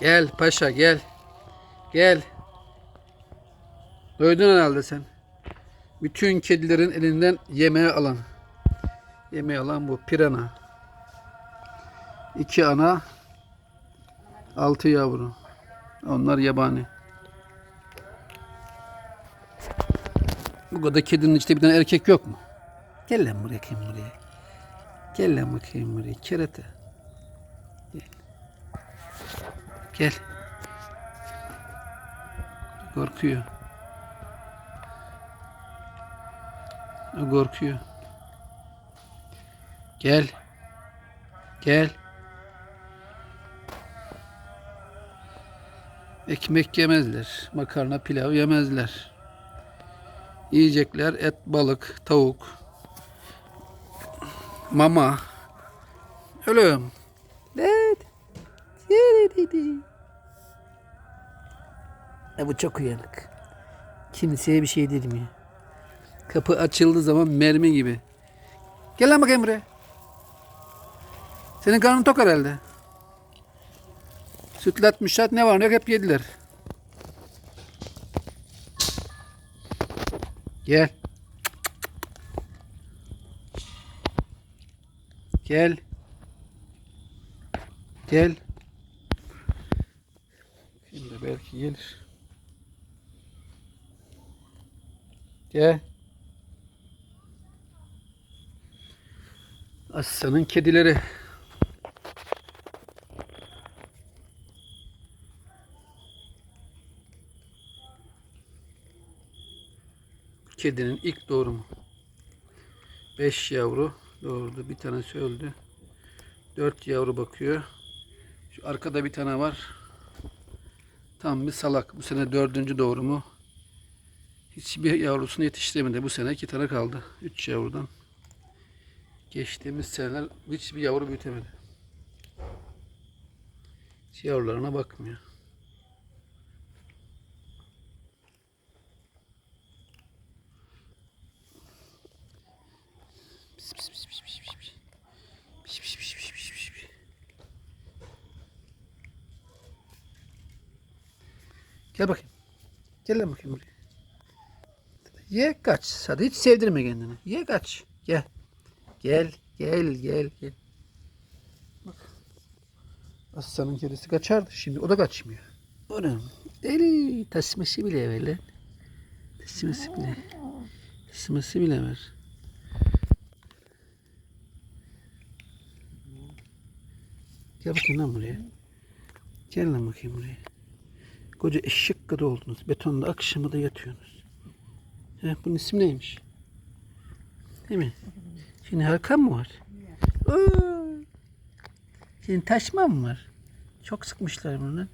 Gel paşa gel. Gel. Doydun herhalde sen. Bütün kedilerin elinden yemeği alan. Yemeği alan bu pirana. İki ana, altı yavru. Onlar yabani. Bu kadar kedinin içinde bir tane erkek yok mu? Gel lan buraya bakayım buraya. Gel lan bakayım buraya. Kerete. Gel. Gel. Korkuyor. O korkuyor. Gel. Gel. Ekmek yemezler. Makarna, pilav yemezler. Yiyecekler et, balık, tavuk, mama. Ölüm. Evet. E bu çok uyanık. Kimseye bir şey demiyor. Kapı açıldığı zaman mermi gibi. Gel lan bakayım buraya. Senin karnın tok herhalde. Sütlat, müştat ne var ne yok hep yediler. Gel. Gel. Gel. Şimdi belki gelir. Gel. Aslanın kedileri. Kedinin ilk doğurumu. Beş yavru doğurdu. Bir tanesi öldü. Dört yavru bakıyor. Şu arkada bir tane var. Tam bir salak. Bu sene dördüncü doğurumu. Hiçbir yavrusunu yetiştiremedi. Bu sene iki tane kaldı. Üç yavrudan. Geçtiğimiz seneler hiçbir yavru büyütemedi. Hiç yavrularına bakmıyor. Gel bakayım. Gel lan bakayım buraya. Ye kaç. Hadi hiç sevdirme kendini. Ye kaç. Gel. Gel. Gel. Gel. Gel. Bak. Aslanın kedisi kaçardı. Şimdi o da kaçmıyor. Onun deli tasması bile ver lan. Tasması bile. Tasması bile ver. Gel bakayım lan buraya. Gel lan bakayım buraya. Koca eşek kadar oldunuz. Betonda akşamı da yatıyorsunuz. He, bunun ismi neymiş? Değil mi? Şimdi Hakan mı var? Oo. Senin taşma mı var? Çok sıkmışlar bunu.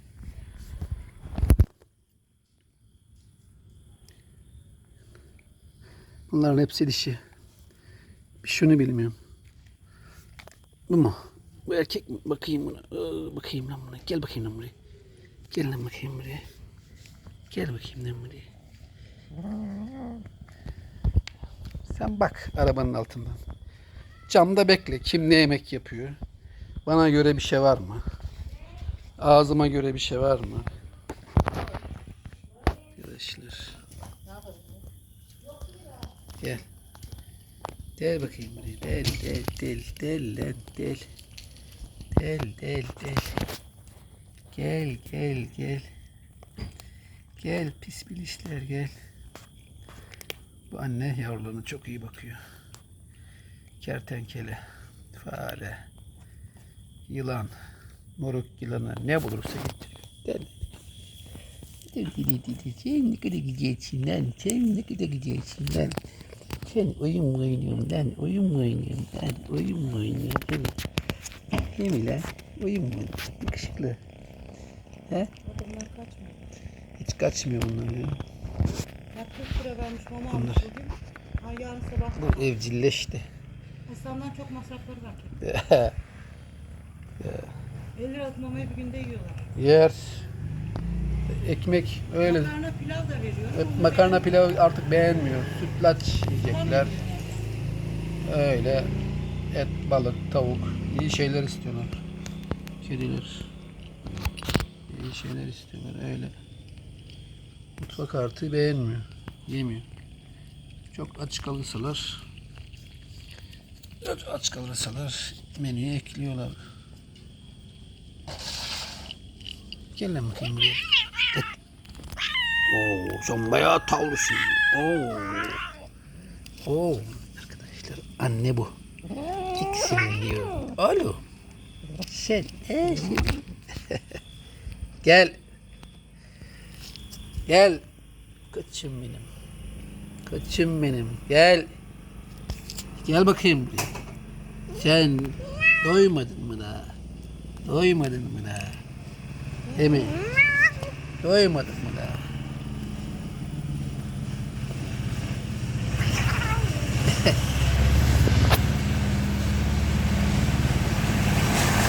Bunların hepsi dişi. Bir şunu bilmiyorum. Bu mu? Bu erkek mi? Bakayım buna. Aa, bakayım lan buna. Gel bakayım lan buraya. Gel lan bakayım buraya. Gel bakayım lan buraya. Sen bak arabanın altından. Camda bekle. Kim ne yemek yapıyor? Bana göre bir şey var mı? Ağzıma göre bir şey var mı? Arkadaşlar. Gel. Del bakayım buraya. Del, del, del, del lan, del. Del, del, del. Gel, gel, gel. Gel pis bilişler gel. Bu anne yavrularına çok iyi bakıyor. Kertenkele, fare, yılan, moruk yılanı ne bulursa getiriyor. Sen kadar lan. Sen ne kadar lan. Sen oyun mu oynuyorsun lan? Oyun mu oynuyorsun lan? Oyun mu oynuyorsun? Evet. Değil mi lan? Oyun mu? Yakışıklı. He? Adamlar kaçmıyor. Hiç kaçmıyor bunlar ya. Ya 40 lira vermiş mama Bunlar. almış bugün. Ha yarın sabah. Bu evcilleşti. Hastaneden çok masrafları var. 50 liralık mamayı bir günde yiyorlar. Yer. Ekmek öyle. Makarna pilav da veriyorum. Hep Onu makarna pilav artık beğenmiyor. Sütlaç yiyecekler. Öyle et, balık, tavuk. iyi şeyler istiyorlar. Kediler. İyi şeyler istiyorlar öyle. Mutfak artığı beğenmiyor. Yemiyor. Çok aç kalırsalar çok aç kalırsalar menüye ekliyorlar. Gel lan bakayım buraya. Oo, sen bayağı tavrısın. Oo. Oo. Arkadaşlar anne bu. Tiksin diyor. Alo. Sen. Gel. Gel. Kaçım benim. Kaçım benim. Gel. Gel bakayım buraya. Sen doymadın mı daha? Doymadın mı daha? Değil mi? Doymadın mı?